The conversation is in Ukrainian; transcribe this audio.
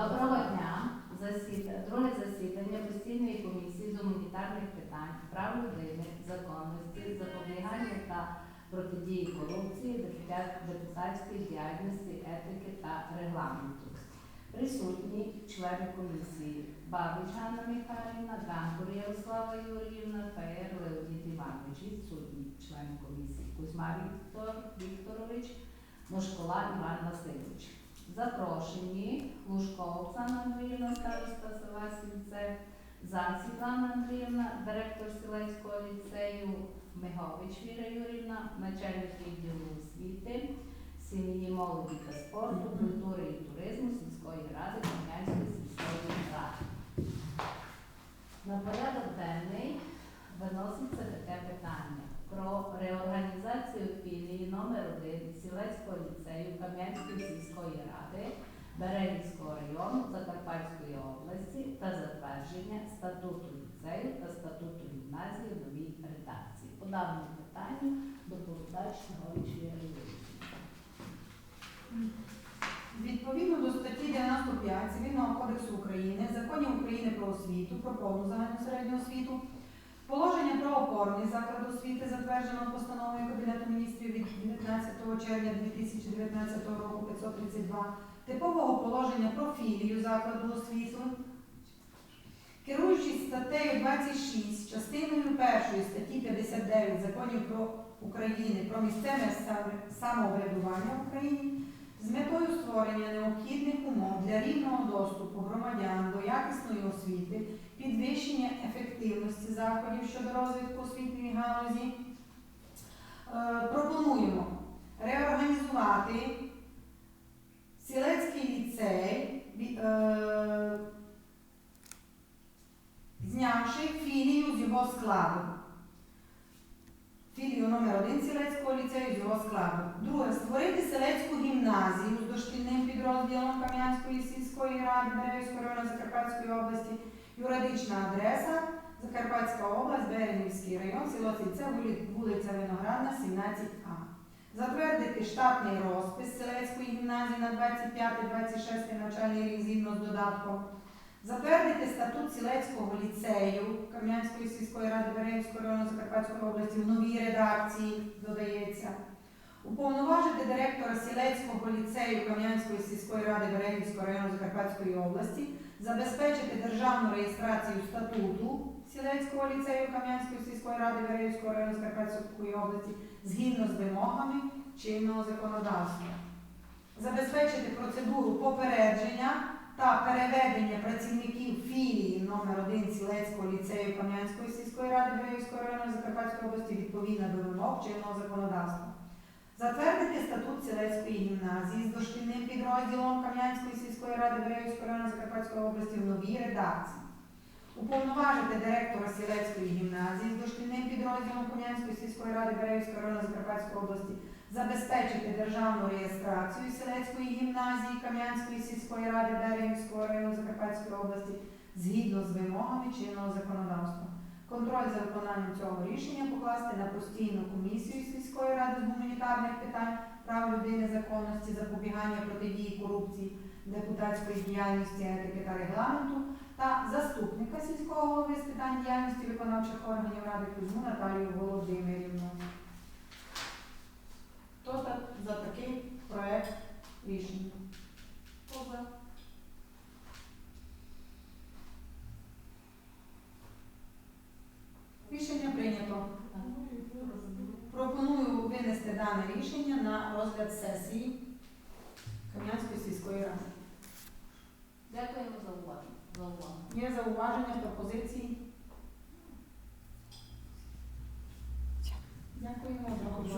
Доброго дня. Засіда- Друге засідання постійної комісії з гуманітарних питань, прав людини, законності, запобігання та протидії корупції, депутатської діяльності, етики та регламенту. Присутні члени комісії Бабич Ганна Михайлівна, Ганкур Ярослава Юріївна, Феєр Леонід Іванович, відсутні члени комісії Кузьма Віктор Вікторович, Мошкола Іван Васильович. Запрошені Лужко Оксана Андріївна, староста села Сільце, Зан Світлана Андріївна, директор Сілецького ліцею, Мигович Віра Юрівна, начальник відділу освіти, сім'ї молоді та спорту, культури і туризму сільської ради Кам'янської сільської ради. На порядок денний виноситься таке питання про реорганізацію філії номер 1 Сілецького ліцею Кам'янської сільської ради Берегівського району Закарпатської області та затвердження статуту ліцею та статуту гімназії в новій редакції. По даному питанню доповідач Юрійовна. Відповідно до статті 95 Цивільного кодексу України, законів України про освіту, про повну загальну середню освіту, положення про опорний заклад освіти, затвердженого постановою Кабінету міністрів від 19 червня 2019 року 532, типового положення про філію закладу освіти, керуючись статтею 26, частиною 1 статті 59 законів про України про місцеве самоврядування в Україні з метою створення необхідних умов для рівного доступу громадян до якісної освіти, підвищення ефективності заходів щодо розвитку освітньої галузі, е, пропонуємо реорганізувати Сілецький ліцей, е, знявши філію з його складу. Філію номер 1 Сілецького ліцею з його складу. Друге, створити селецьку гімназію з дошкільним підрозділом Кам'янської сільської ради Берегівського району Закарпатської області. Юридична адреса Закарпатська область, Берегівський район, село Сільце, вулиця Виноградна, 17А. Затвердити штатний розпис Селецької гімназії на 25-26 навчальний рік згідно з додатком. Затвердити статут Сілецького ліцею Кам'янської сільської ради Берегівського району Закарпатської області в новій редакції додається. Уповноважити директора Сілецького ліцею Кам'янської сільської ради Берегівського району Закарпатської області забезпечити державну реєстрацію статуту Сілецького ліцею Кам'янської сільської ради Берегівського району Закарпатської області згідно з вимогами чинного законодавства. Забезпечити процедуру попередження та переведення працівників філії номер 1 Сілецького ліцею Кам'янської сільської ради Берегівського району Закарпатської області відповідно до вимог чинного законодавства. Затвердити статут Сілецької гімназії з дошкільним підрозділом Кам'янської сільської ради Берегівського району Закарпатської області в новій редакції. Уповноважити директора Сілецької гімназії з дошкільним підрозділом Кам'янської сільської ради Берегівського району Закарпатської області забезпечити державну реєстрацію Селецької гімназії Кам'янської сільської ради Берегівського району Закарпатської області згідно з вимогами чинного законодавства. Контроль за виконанням цього рішення покласти на постійну комісію сільської ради з гуманітарних питань, прав людини, законності, запобігання протидії корупції, депутатської діяльності, етики та регламенту та заступника сільського голови з питань діяльності виконавчих органів ради Кузьму Наталію Володимирівну. Хто за такий проект рішення? Хто за? Рішення прийнято. Пропоную винести дане рішення на розгляд сесії Кам'янської сільської ради. Дякуємо за увагу. Є зауваження, пропозиції?